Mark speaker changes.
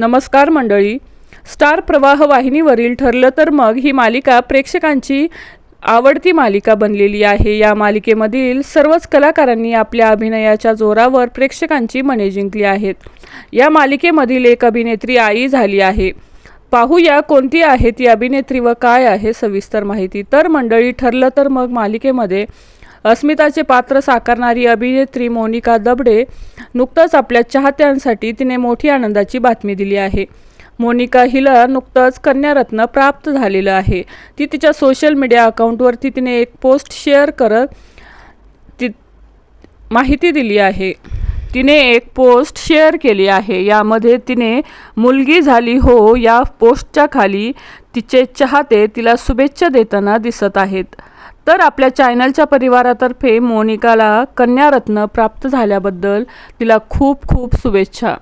Speaker 1: नमस्कार मंडळी. स्टार प्रवाह वाहिनीवरील ठरलं तर मग ही मालिका प्रेक्षकांची आवडती मालिका बनलेली आहे. या मालिकेमधील सर्वच कलाकारांनी आपल्या अभिनयाच्या जोरावर प्रेक्षकांची मने जिंकली आहेत. या मालिकेमधील एक अभिनेत्री आई झाली आहे. पाहूया कोणती आहे ती अभिनेत्री व काय आहे सविस्तर माहिती. तर मंडळी ठरलं तर मग मालिकेमध्ये अस्मिताचे पात्र साकारणारी अभिनेत्री मोनिका दबडे नुकतंच आपल्या चाहत्यांसाठी तिने मोठी आनंदाची बातमी दिली आहे. मोनिका हिला नुकतंच कन्यारत्न प्राप्त झालेलं आहे. ती तिच्या सोशल मीडिया अकाउंटवरती तिने एक पोस्ट शेअर करत ती माहिती दिली आहे. तिने एक पोस्ट शेअर केली आहे. यामध्ये तिने मुलगी झाली हो या पोस्टच्या खाली तिचे चाहते तिला शुभेच्छा देताना दिसत आहेत. तर आपल्या चॅनलच्या परिवारातर्फे मोनिकाला कन्यारत्न प्राप्त झाल्याबद्दल तिला खूप खूप शुभेच्छा.